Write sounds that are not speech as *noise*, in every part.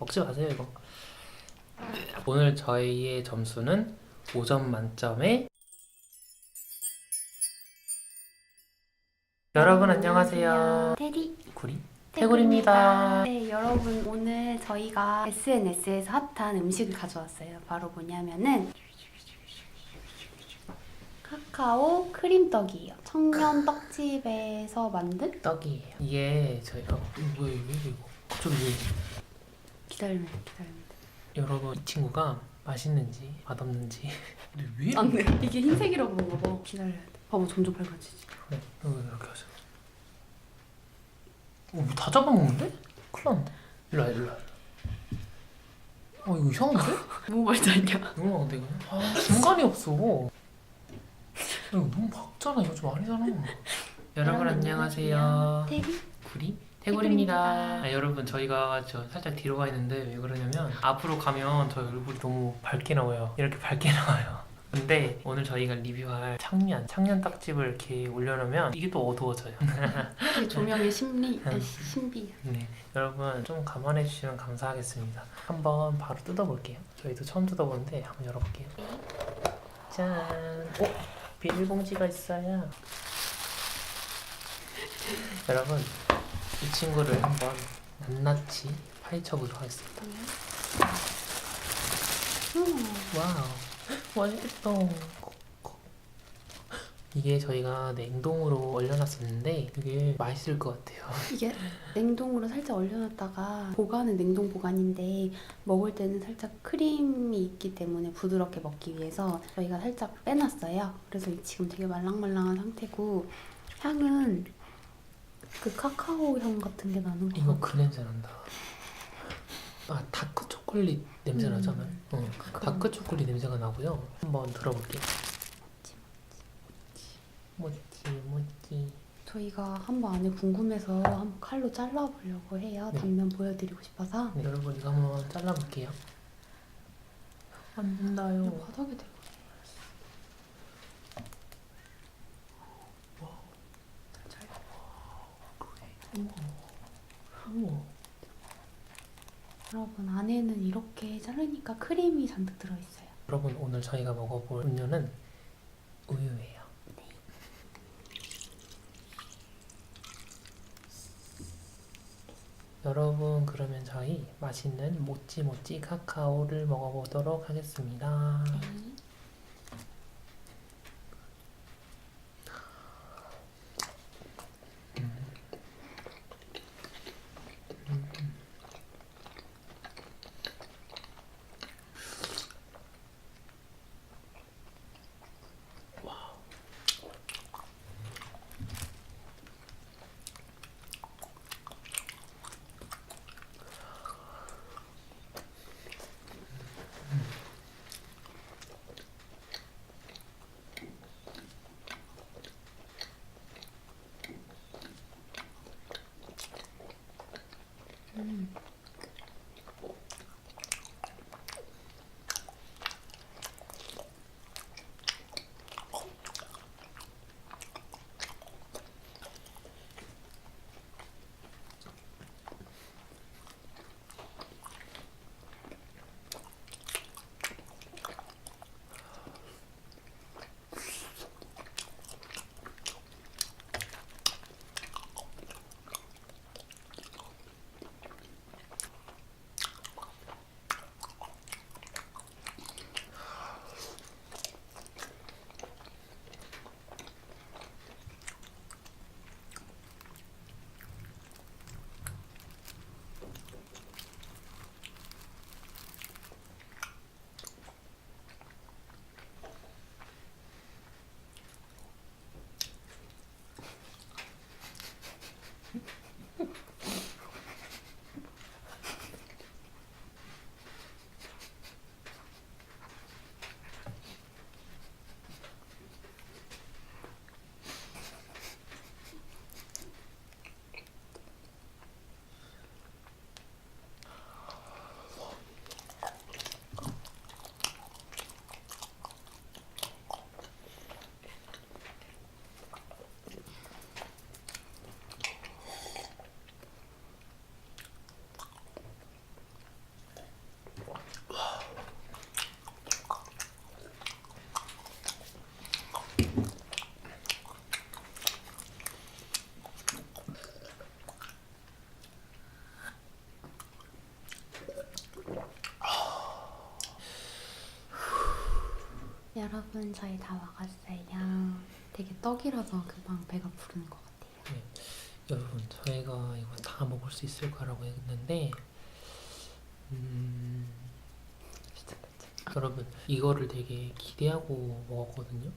먹지 마세요 이거. 오늘 저희의 점수는 5점 만점에 여러분 안녕하세요. 테리 구리 태굴입니다. 네, 여러분 오늘 저희가 SNS에서 핫한 음식을 가져왔어요. 바로 뭐냐면은 카카오 크림떡이에요. 청년 떡집에서 만든 떡이에요. 이게 저희가 어, 뭐야 이거 이거 갑자기 왜 기다리면 기다리면 여러분 이 친구가 맛있는지 맛없는지 *laughs* 근데 왜 안 돼. 이게 흰색이라고 그런가 봐. 기다려야 돼. 봐봐 점점 밝아지지. 그래 이거 이렇게 하자 어, 뭐다 잡아먹는데? 큰일 났네 일로 와 일로 와 어 이거 이상한데? 뭐 말도 안 냐. 너무 나온데 이거 아 중간이 없어 이거 너무 박잖아 이거 좀 아니잖아 *laughs* 여러분 안녕하세요 구리 태굴입니다. 아, 여러분 저희가 저 살짝 뒤로 가 있는데 왜 그러냐면 앞으로 가면 저 얼굴이 너무 밝게 나와요. 이렇게 밝게 *laughs* 나와요. 근데 오늘 저희가 리뷰할 창년 창년 떡집을 이렇게 올려놓으면 이게 또 어두워져요. 이게 *laughs* 조명의 심리 아, 신비. 네, 여러분 좀 감안해 주시면 감사하겠습니다. 한번 바로 뜯어볼게요. 저희도 처음 뜯어보는데 한번 열어볼게요. 짠, 오 비닐봉지가 있어요. *laughs* 여러분 이 친구를 한번 낱낱이 파헤쳐 보도록 하겠습니다. 음. 와우, 맛있겠다. 이게 저희가 냉동으로 얼려놨었는데 이게 맛있을 것 같아요. 이게 냉동으로 살짝 얼려놨다가 보관은 냉동 보관인데 먹을 때는 살짝 크림이 있기 때문에 부드럽게 먹기 위해서 저희가 살짝 빼놨어요. 그래서 지금 되게 말랑말랑한 상태고 향은 그 카카오 향 같은 게 나는 거 이거. 그 냄새 난다. 아 다크 초콜릿 냄새 음. 나잖아요. 어, 다크 초콜릿 냄새가 나고요. 한번 들어볼게요. 모찌 모찌. 저희가 한번 안에 궁금해서 한번 칼로 잘라보려고 해요. 네. 단면 보여드리고 싶어서. 네, 여러분 이거 한번 잘라볼게요. 안 된다요. 바닥에 대고. 잘 우와. 여러분 안에는 이렇게 자르니까 크림이 잔뜩 들어있어요. 여러분 오늘 저희가 먹어볼 음료는 우유예요. 여러분 그러면 저희 맛있는 모찌 모찌 카카오를 먹어보도록 하겠습니다. 여러분 저희 다 먹었어요. 되게 떡이라서 금방 배가 부르는 것 같아요. 여러분 저희가 이거 다 먹을 수 있을 거라고 했는데 음, 여러분 이거를 되게 기대하고 먹었거든요.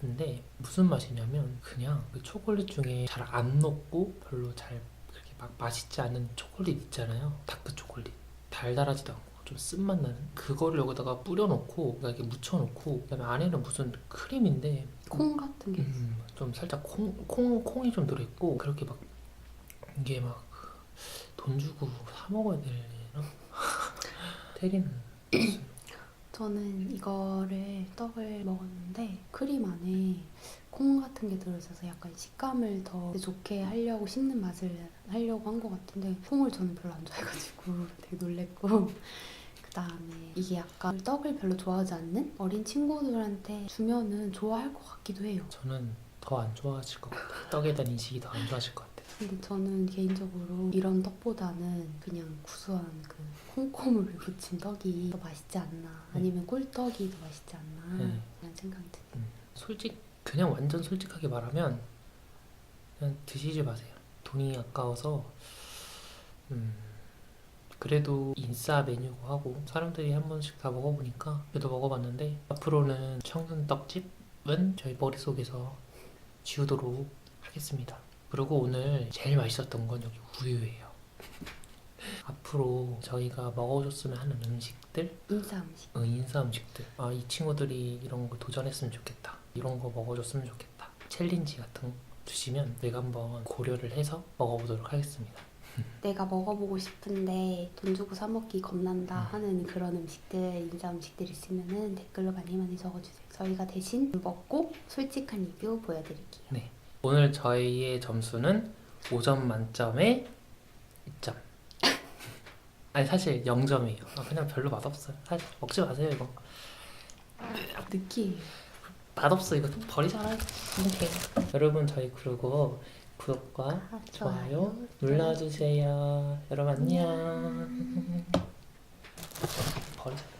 근데 무슨 맛이냐면 그냥 그 초콜릿 중에 잘 안 녹고 별로 잘 그렇게 막 맛있지 않은 초콜릿 있잖아요. 다크 초콜릿 달달하지도 않고 좀 쓴맛 나는 그거를 여기다가 뿌려놓고 그러니까 이렇게 묻혀놓고 그다음에 안에는 무슨 크림인데 콩 같은 게 있어요. 음, 좀 살짝 콩, 콩, 콩이 좀 들어있고 그렇게 막 이게 막 돈 주고 사 먹어야 되나? *laughs* 테리는 *clears throat* 저는 이거를 떡을 먹었는데 크림 안에 콩 같은 게 들어있어서 약간 식감을 더 좋게 하려고 씹는 맛을 하려고 한 것 같은데 콩을 저는 별로 안 좋아해가지고 *laughs* 되게 놀랬고. *laughs* 그 다음에 이게 약간 떡을 별로 좋아하지 않는 어린 친구들한테 주면은 좋아할 것 같기도 해요. 저는 더 안 좋아하실 것 같아요. 떡에 대한 인식이 더 안 좋아질 것 같아요 근데 저는 개인적으로 이런 떡보다는 그냥 구수한 그 콩고물을 *laughs* 붙인 떡이 더 맛있지 않나 아니면 꿀떡이 더 맛있지 않나 네. 그런 생각이 듭니다. 솔직 그냥 완전 솔직하게 말하면 그냥 드시지 마세요. 돈이 아까워서. 음. 그래도 인싸 메뉴고 하고 사람들이 한 번씩 다 먹어보니까 그래도 먹어봤는데 앞으로는 청년 떡집은 저희 머릿속에서 지우도록 하겠습니다 그리고 오늘 제일 맛있었던 건 여기 우유예요 *laughs* 앞으로 저희가 먹어줬으면 하는 음식들 인싸 음식. 어, 인싸 음식들. 아, 이 친구들이 이런 거 도전했으면 좋겠다. 이런 거 먹어줬으면 좋겠다. 챌린지 같은 거 주시면 내가 한번 고려를 해서 먹어보도록 하겠습니다. *laughs* 내가 먹어보고 싶은데 돈 주고 사 먹기 겁난다 음. 하는 그런 음식들, 인싸 음식들 있으면은 댓글로 많이 많이 적어주세요. 저희가 대신 먹고 솔직한 리뷰 보여드릴게요. 오늘 저희의 점수는 5점 만점에 2점. 아니 사실 0점이에요. 아, 그냥 별로 맛없어요. 사실 먹지 마세요 이거. 느끼해요. 맛없어 이거 좀 버리자. 여러분 저희 그리고 구독과 아, 좋아요 눌러주세요. 여러분 안녕. 버리자.